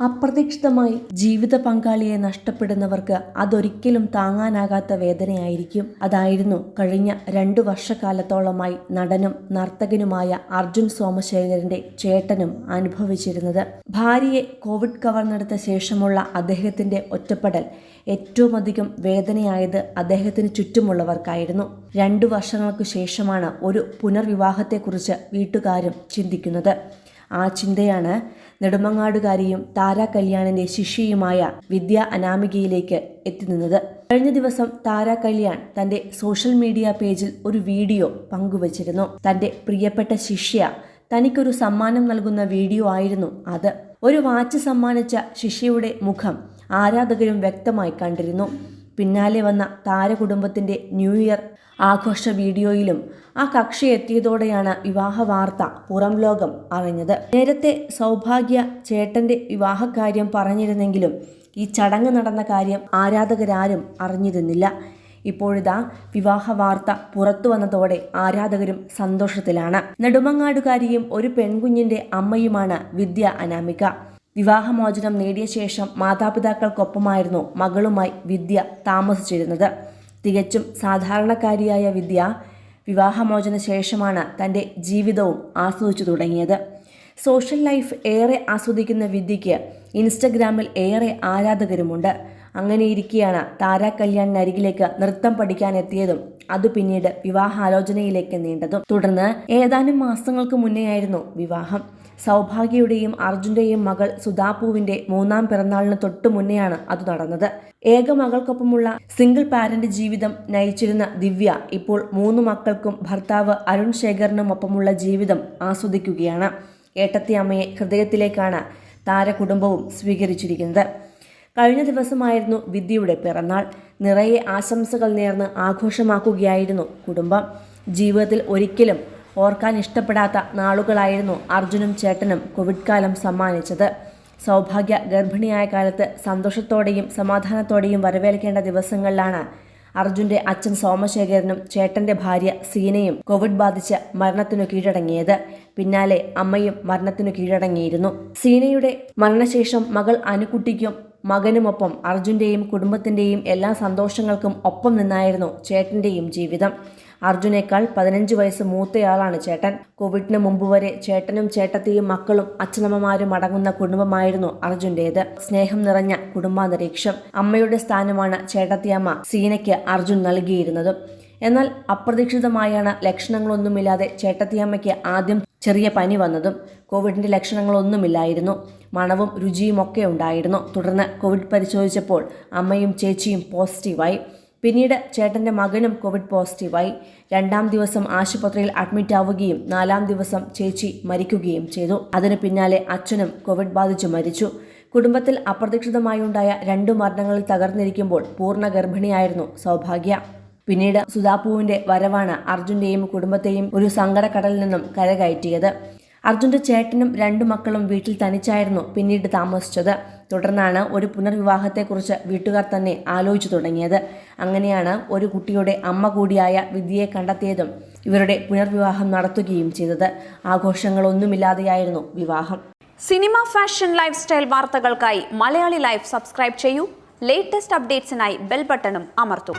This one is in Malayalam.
അപ്രതീക്ഷിതമായി ജീവിത പങ്കാളിയെ നഷ്ടപ്പെടുന്നവർക്ക് അതൊരിക്കലും താങ്ങാനാകാത്ത വേദനയായിരിക്കും. അതായിരുന്നു കഴിഞ്ഞ രണ്ടു വർഷക്കാലത്തോളമായി നടനും നർത്തകനുമായ അർജുൻ സോമശേഖരന്റെ ചേട്ടനും അനുഭവിച്ചിരുന്നത്. ഭാര്യയെ കോവിഡ് കവർന്നെടുത്ത ശേഷമുള്ള അദ്ദേഹത്തിന്റെ ഒറ്റപ്പെടൽ ഏറ്റവും അധികം വേദനയായത് അദ്ദേഹത്തിന് ചുറ്റുമുള്ളവർക്കായിരുന്നു. രണ്ടു വർഷങ്ങൾക്കു ശേഷമാണ് ഒരു പുനർവിവാഹത്തെക്കുറിച്ച് വീട്ടുകാരും ചിന്തിക്കുന്നത്. ആ ചിന്തയാണ്. നെടുമങ്ങാടുകാരിയും താര കല്യാണിന്റെ ശിഷ്യയുമായ വിദ്യ അനാമികയിലേക്ക് എത്തിനിന്നത്. കഴിഞ്ഞ ദിവസം താര കല്യാൺ തന്റെ സോഷ്യൽ മീഡിയ പേജിൽ ഒരു വീഡിയോ പങ്കുവച്ചിരുന്നു. തന്റെ പ്രിയപ്പെട്ട ശിഷ്യ തനിക്കൊരു സമ്മാനം നൽകുന്ന വീഡിയോ ആയിരുന്നു അത്. ഒരു വാച്ച് സമ്മാനിച്ച ശിഷ്യയുടെ മുഖം ആരാധകരും വ്യക്തമായി കണ്ടിരുന്നു. പിന്നാലെ വന്ന താരകുടുംബത്തിന്റെ ന്യൂ ഇയർ ആഘോഷ വീഡിയോയിലും ആ കക്ഷി എത്തിയതോടെയാണ് വിവാഹ വാർത്ത പുറം ലോകം അറിഞ്ഞത്. നേരത്തെ സൗഭാഗ്യ ചേട്ടന്റെ വിവാഹകാര്യം പറഞ്ഞിരുന്നെങ്കിലും ഈ ചടങ്ങ് നടന്ന കാര്യം ആരാധകരാരും അറിഞ്ഞിരുന്നില്ല. ഇപ്പോഴിതാ വിവാഹ വാർത്ത പുറത്തു വന്നതോടെ ആരാധകരും സന്തോഷത്തിലാണ്. നെടുമങ്ങാടുകാരിയും ഒരു പെൺകുഞ്ഞിന്റെ അമ്മയുമാണ് വിദ്യ അനാമിക. വിവാഹമോചനം നേടിയ ശേഷം മാതാപിതാക്കൾക്കൊപ്പമായിരുന്നു മകളുമായി വിദ്യ താമസിച്ചിരുന്നത്. തികച്ചും സാധാരണക്കാരിയായ വിദ്യ വിവാഹമോചന ശേഷമാണ് തന്റെ ജീവിതവും ആസ്വദിച്ചു തുടങ്ങിയത്. സോഷ്യൽ ലൈഫ് ഏറെ ആസ്വദിക്കുന്ന വിദ്യയ്ക്ക് ഇൻസ്റ്റഗ്രാമിൽ ഏറെ ആരാധകരുമുണ്ട്. അങ്ങനെയിരിക്കെയാണ് താരാ കല്യാണിനരികിലേക്ക് നൃത്തം പഠിക്കാനെത്തിയതും അത് പിന്നീട് വിവാഹാലോചനയിലേക്ക് നീണ്ടതും. തുടർന്ന് ഏതാനും മാസങ്ങൾക്ക് മുന്നേ ആയിരുന്നു വിവാഹം. സൗഭാഗ്യയുടെയും അർജുന്റെയും മകൾ സുധാപൂവിന്റെ മൂന്നാം പിറന്നാളിന് തൊട്ടു മുന്നെയാണ് അത് നടന്നത്. ഏക മകൾക്കൊപ്പമുള്ള സിംഗിൾ പാരന്റ് ജീവിതം നയിച്ചിരുന്ന ദിവ്യ ഇപ്പോൾ മൂന്ന് മക്കൾക്കും ഭർത്താവ് അരുൺ ശേഖറിനുമൊപ്പമുള്ള ജീവിതം ആസ്വദിക്കുകയാണ്. ഏട്ടത്തി അമ്മയെ ഹൃദയത്തിലേക്കാണ് താരകുടുംബവും സ്വീകരിച്ചിരിക്കുന്നത്. കഴിഞ്ഞ ദിവസമായിരുന്നു വിദ്യയുടെ പിറന്നാൾ. നിറയെ ആശംസകൾ നേർന്ന് ആഘോഷമാക്കുകയായിരുന്നു കുടുംബം. ജീവിതത്തിൽ ഒരിക്കലും ഓർക്കാൻ ഇഷ്ടപ്പെടാത്ത നാളുകളായിരുന്നു അർജുനും ചേട്ടനും കോവിഡ് കാലം സമ്മാനിച്ചത്. സൗഭാഗ്യ ഗർഭിണിയായ കാലത്ത് സന്തോഷത്തോടെയും സമാധാനത്തോടെയും വരവേൽക്കേണ്ട ദിവസങ്ങളിലാണ് അർജുന്റെ അച്ഛൻ സോമശേഖരനും ചേട്ടന്റെ ഭാര്യ സീനയും കോവിഡ് ബാധിച്ച് മരണത്തിനു കീഴടങ്ങിയത്. പിന്നാലെ അമ്മയും മരണത്തിനു കീഴടങ്ങിയിരുന്നു. സീനയുടെ മരണശേഷം മകൾ അനുകുട്ടിക്കും മകനുമൊപ്പം അർജുന്റെയും കുടുംബത്തിന്റെയും എല്ലാ സന്തോഷങ്ങൾക്കും ഒപ്പം നിന്നായിരുന്നു ചേട്ടന്റെയും ജീവിതം. അർജുനേക്കാൾ പതിനഞ്ച് വയസ്സ് മൂത്തയാളാണ് ചേട്ടൻ. കോവിഡിന് മുമ്പ് വരെ ചേട്ടനും ചേട്ടത്തിയും മക്കളും അച്ഛനമ്മമാരും അടങ്ങുന്ന കുടുംബമായിരുന്നു അർജുന്റേത്. സ്നേഹം നിറഞ്ഞ കുടുംബാന്തരീക്ഷം. അമ്മയുടെ സ്ഥാനമാണ് ചേട്ടത്തിയമ്മ സീനയ്ക്ക് അർജുൻ നൽകിയിരുന്നത്. എന്നാൽ അപ്രതീക്ഷിതമായാണ് ലക്ഷണങ്ങളൊന്നുമില്ലാതെ ചേട്ടത്തിയമ്മയ്ക്ക് ആദ്യം ചെറിയ പനി വന്നതും കോവിഡിന്റെ ലക്ഷണങ്ങളൊന്നുമില്ലായിരുന്നു. മണവും രുചിയും ഒക്കെ ഉണ്ടായിരുന്നു. തുടർന്ന് കോവിഡ് പരിശോധിച്ചപ്പോൾ അമ്മയും ചേച്ചിയും പോസിറ്റീവായി. പിന്നീട് ചേട്ടന്റെ മകനും കോവിഡ് പോസിറ്റീവായി. രണ്ടാം ദിവസം ആശുപത്രിയിൽ അഡ്മിറ്റ് ആവുകയും നാലാം ദിവസം ചേച്ചി മരിക്കുകയും ചെയ്തു. അതിന് പിന്നാലെ അച്ഛനും കോവിഡ് ബാധിച്ച് മരിച്ചു. കുടുംബത്തിൽ അപ്രതീക്ഷിതമായുണ്ടായ രണ്ടു മരണങ്ങളിൽ തകർന്നിരിക്കുമ്പോൾ പൂർണ ഗർഭിണിയായിരുന്നു സൗഭാഗ്യ. പിന്നീട് സുധാപുവിന്റെ വരവാണ് അർജുന്റെയും കുടുംബത്തെയും ഒരു സങ്കടക്കടലിൽ നിന്നും കരകയറ്റിയത്. അർജുന്റെ ചേട്ടനും രണ്ടു മക്കളും വീട്ടിൽ തനിച്ചായിരുന്നു പിന്നീട് താമസിച്ചത്. തുടർന്നാണ് ഒരു പുനർവിവാഹത്തെക്കുറിച്ച് വീട്ടുകാർ തന്നെ ആലോചിച്ചു തുടങ്ങിയത്. അങ്ങനെയാണ് ഒരു കുട്ടിയുടെ അമ്മ കൂടിയായ വിദ്യയെ കണ്ടെത്തിയതും ഇവരുടെ പുനർവിവാഹം നടത്തുകയും ചെയ്തത്. ആഘോഷങ്ങളൊന്നുമില്ലാതെയായിരുന്നു വിവാഹം. സിനിമ ഫാഷൻ ലൈഫ് സ്റ്റൈൽ വാർത്തകൾക്കായി മലയാളി ലൈഫ് സബ്സ്ക്രൈബ് ചെയ്യൂ. ലേറ്റസ്റ്റ് അപ്ഡേറ്റ്സിനായി ബെൽ ബട്ടണും അമർത്തും.